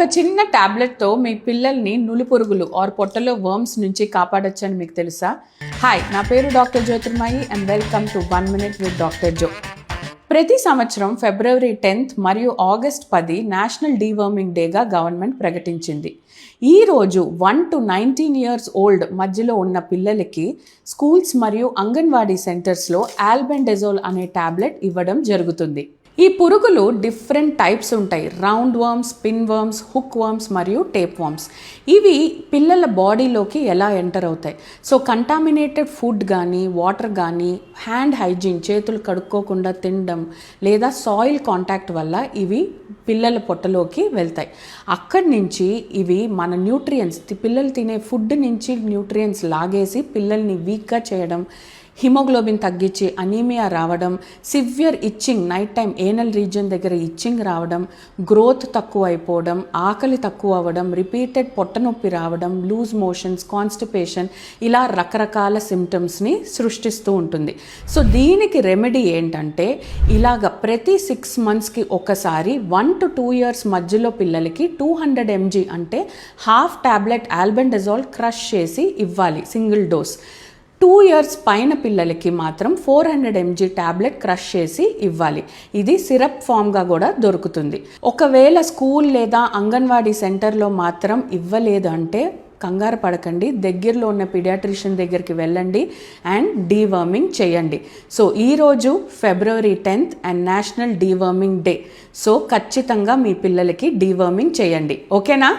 ఒక చిన్న టాబ్లెట్తో మీ పిల్లల్ని నులిపురుగులు ఆర్ పొట్టలో వర్మ్స్ నుంచి కాపాడొచ్చని మీకు తెలుసా? హాయ్ నా పేరు doctor Jyothirmayi and welcome to one minute with doctor Jo ప్రతి సంవత్సరం ఫిబ్రవరి టెన్త్ మరియు ఆగస్ట్ పది నేషనల్ డీవర్మింగ్ డేగా గవర్నమెంట్ ప్రకటించింది. ఈ రోజు one to nineteen years old మధ్యలో ఉన్న పిల్లలకి స్కూల్స్ మరియు అంగన్వాడీ సెంటర్స్లో ఆల్బెండెజోల్ అనే టాబ్లెట్ ఇవ్వడం జరుగుతుంది. ఈ పురుగులు డిఫరెంట్ టైప్స్ ఉంటాయి. Round worms pin worms hook worms మరియు టేప్ వర్మ్స్. ఇవి పిల్లల బాడీలోకి ఎలా ఎంటర్ అవుతాయి? సో కంటామినేటెడ్ ఫుడ్ కానీ వాటర్ కానీ హ్యాండ్ హైజీన్ చేతులు కడుక్కోకుండా తినడం లేదా సాయిల్ కాంటాక్ట్ వల్ల ఇవి పిల్లల పొట్టలోకి వెళ్తాయి. అక్కడి నుంచి ఇవి మన న్యూట్రియన్స్ పిల్లలు తినే ఫుడ్ నుంచి న్యూట్రియన్స్ లాగేసి పిల్లల్ని వీక్గా చేయడం హిమోగ్లోబిన్ తగ్గించి అనీమియా రావడం severe itching night time anal region దగ్గర ఇచ్చింగ్ రావడం గ్రోత్ తక్కువ అయిపోవడం ఆకలి తక్కువ అవ్వడం రిపీటెడ్ పొట్ట నొప్పి రావడం లూజ్ మోషన్స్ కాన్స్టిపేషన్ ఇలా రకరకాల సిమ్టమ్స్ని సృష్టిస్తూ ఉంటుంది. సో దీనికి రెమెడీ ఏంటంటే ఇలాగ ప్రతి సిక్స్ మంత్స్కి ఒకసారి వన్ టు టూ ఇయర్స్ మధ్యలో పిల్లలకి టూ హండ్రెడ్ ఎంజీ అంటే హాఫ్ టాబ్లెట్ ఆల్బెండజాల్ క్రష్ చేసి ఇవ్వాలి సింగిల్ డోస్. టూ ఇయర్స్ పైన పిల్లలకి మాత్రం four hundred mg tablet crush చేసి ఇవ్వాలి. ఇది సిరప్ ఫామ్గా కూడా దొరుకుతుంది. ఒకవేళ స్కూల్ లేదా అంగన్వాడీ సెంటర్లో మాత్రం ఇవ్వలేదు అంటే కంగారు పడకండి. దగ్గరలో ఉన్న పీడియాట్రిషియన్ దగ్గరికి వెళ్ళండి అండ్ డీవర్మింగ్ చేయండి. సో ఈరోజు February tenth and national deworming day. So ఖచ్చితంగా మీ పిల్లలకి డీవర్మింగ్ చేయండి. ఓకేనా?